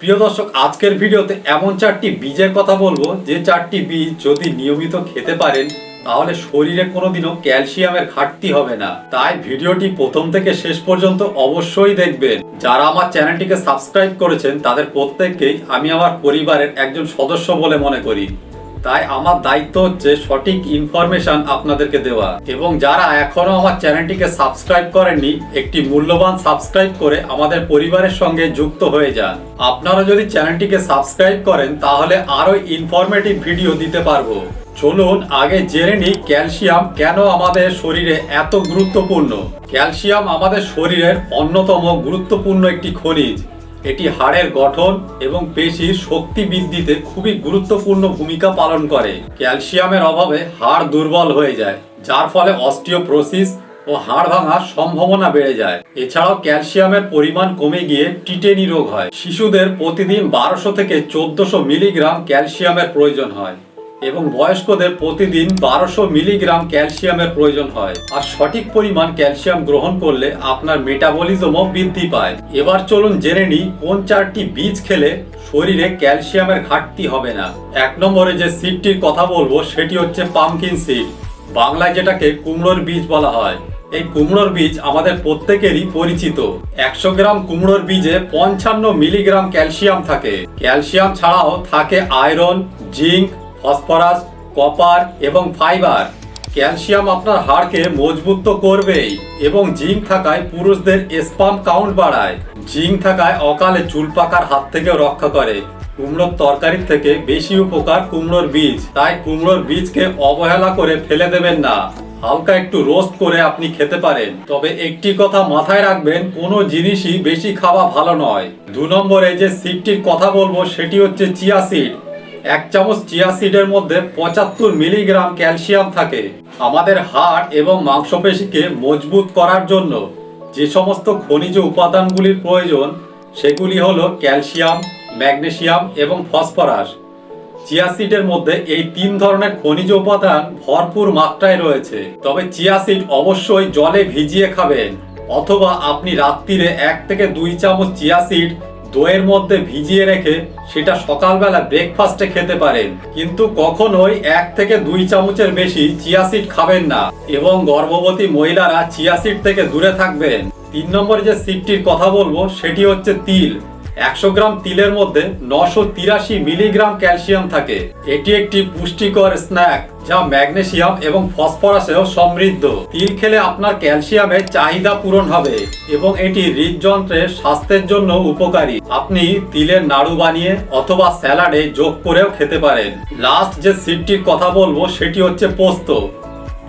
প্রিয় দর্শক, আজকের ভিডিওতে এমন চারটি বীজের কথা বলব। যে চারটি বীজ যদি নিয়মিত খেতে পারেন, তাহলে শরীরে কোনোদিনও ক্যালসিয়ামের ঘাটতি হবে না। তাই ভিডিওটি প্রথম থেকে শেষ পর্যন্ত অবশ্যই দেখবেন। যারা আমার চ্যানেলটিকে সাবস্ক্রাইব করেছেন, তাদের প্রত্যেককেই আমি আমার পরিবারের একজন সদস্য বলে মনে করি। তাই আমার দায়িত্ব হচ্ছে সঠিক ইনফরমেশন আপনাদেরকে দেওয়া। এবং যারা এখনও আমার চ্যানেলটিকে সাবস্ক্রাইব করেননি, একটি মূল্যবান সাবস্ক্রাইব করে আমাদের পরিবারের সঙ্গে যুক্ত হয়ে যান। আপনারা যদি চ্যানেলটিকে সাবস্ক্রাইব করেন, তাহলে আরও ইনফরমেটিভ ভিডিও দিতে পারব। চলুন আগে জেনে নিই ক্যালসিয়াম কেন আমাদের শরীরে এত গুরুত্বপূর্ণ। ক্যালসিয়াম আমাদের শরীরের অন্যতম গুরুত্বপূর্ণ একটি খনিজ। এটি হাড়ের গঠন এবং পেশির শক্তি বৃদ্ধিতে খুবই গুরুত্বপূর্ণ ভূমিকা পালন করে। ক্যালসিয়ামের অভাবে হাড় দুর্বল হয়ে যায়, যার ফলে অস্টিওপ্রোসিস ও হাড় ভাঙার সম্ভাবনা বেড়ে যায়। এছাড়াও ক্যালসিয়ামের পরিমাণ কমে গিয়ে টিটেনি রোগ হয়। শিশুদের প্রতিদিন বারোশো থেকে চোদ্দশো মিলিগ্রাম ক্যালসিয়ামের প্রয়োজন হয়। এবং বয়স্কদের প্রতিদিন বারোশো মিলিগ্রাম ক্যালসিয়ামের প্রয়োজন হয়। আর সঠিক পরিমাণ ক্যালসিয়াম গ্রহণ করলে আপনার মেটাবলিজমও বৃদ্ধি পায়। এবার চলুন জেনে নিই, কোন চারটি বীজ খেলে শরীরে ক্যালসিয়ামের ঘাটতি হবে না? এক নম্বরে যে সিডটির কথা বলব, সেটি হচ্ছে পামকিন সিড। বাংলায় যেটাকে কুমড়োর বীজ বলা হয়। এই কুমড়োর বীজ আমাদের প্রত্যেকেরই পরিচিত। একশো গ্রাম কুমড়োর বীজে পঞ্চান্ন মিলিগ্রাম ক্যালসিয়াম থাকে। ক্যালসিয়াম ছাড়াও থাকে আয়রন, জিঙ্ক ফসফরাস, কপার এবং ফাইবার। ক্যালসিয়াম আপনার হাড়কে মজবুত তো করবেই এবং জিঙ্ক থাকায় পুরুষদের স্পাম কাউন্ট বাড়ায়। জিঙ্ক থাকায় অকালে চুল পাকার হাত থেকে রক্ষা করে। কুমড়োর তরকারির থেকে বেশি উপকার কুমড়োর বীজ। তাই কুমড়োর বীজকে অবহেলা করে ফেলে দেবেন না। হালকা একটু রোস্ট করে আপনি খেতে পারেন। তবে একটি কথা মাথায় রাখবেন, কোনো জিনিসই বেশি খাওয়া ভালো নয়। দু নম্বরে যে সিডটির কথা বলব, সেটি হচ্ছে চিয়া সিড এক চামচ চিয়া সিডের মধ্যে পঁচাত্তর মিলিগ্রাম ক্যালসিয়াম থাকে। আমাদের হাড় এবং মাংসপেশিকে মজবুত করার জন্য যে সমস্ত খনিজ উপাদানগুলির প্রয়োজন, সেগুলি হলো ক্যালসিয়াম, ম্যাগনেসিয়াম এবং ফসফরাস। চিয়া সিডের মধ্যে এই তিন ধরনের খনিজ উপাদান ভরপুর মাত্রায় রয়েছে। তবে চিয়া সিড অবশ্যই জলে ভিজিয়ে খাবেন, অথবা আপনি রাত্রিরে এক থেকে দুই চামচ চিয়া সিড দইয়ের মধ্যে ভিজিয়ে রেখে সেটা সকালবেলা ব্রেকফাস্টে খেতে পারেন। কিন্তু কখনোই এক থেকে দুই চামচের বেশি চিয়া সিড খাবেন না এবং গর্ভবতী মহিলারা চিয়া সিড থেকে দূরে থাকবেন। তিন নম্বর যে সিডটির কথা বলব, সেটি হচ্ছে তিল। একশো গ্রাম তিলের মধ্যে নশো তিরাশি মিলিগ্রাম ক্যালসিয়াম থাকে। এটি একটি পুষ্টিকর স্ন্যাক যা ম্যাগনেসিয়াম এবং ফসফরাসেও সমৃদ্ধ। তিল খেলে আপনার ক্যালসিয়ামের চাহিদা পূরণ হবে এবং এটি হৃদযন্ত্রের স্বাস্থ্যের জন্য উপকারী। আপনি তিলের নাড়ু বানিয়ে অথবা স্যালাডে যোগ করেও খেতে পারেন। লাস্ট যে সিডটির কথা বলব সেটি হচ্ছে পোস্ত।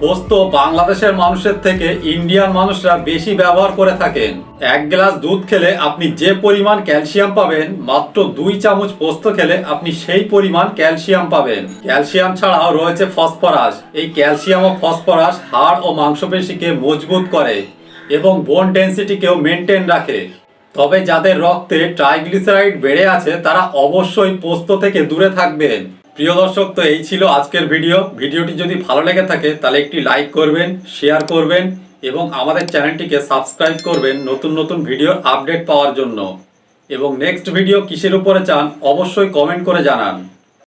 পোস্ত বাংলাদেশের মানুষের থেকে ইন্ডিয়ান মানুষরা বেশি ব্যবহার করে থাকেন। এক গ্লাস দুধ খেলে আপনি যে পরিমাণ ক্যালসিয়াম পাবেন, মাত্র দুই চামচ পোস্ত খেলে আপনি সেই পরিমাণ ক্যালসিয়াম পাবেন। ক্যালসিয়াম ছাড়াও রয়েছে ফসফরাস। এই ক্যালসিয়াম ও ফসফরাস হাড় ও মাংসপেশিকে মজবুত করে এবং বোন ডেন্সিটিকেও মেনটেন রাখে। তবে যাদের রক্তে ট্রাইগ্লিসারাইড বেড়ে আছে, তারা অবশ্যই পোস্ত থেকে দূরে থাকবেন। প্রিয় দর্শক, তো এই ছিল আজকের ভিডিও। ভিডিওটি যদি ভালো লেগে থাকে, তাহলে একটি লাইক করবেন শেয়ার করবেন এবং আমাদের চ্যানেলটিকে সাবস্ক্রাইব করবেন নতুন নতুন ভিডিওর আপডেট পাওয়ার জন্য। এবং নেক্সট ভিডিও কিসের উপরে চান, অবশ্যই কমেন্ট করে জানান।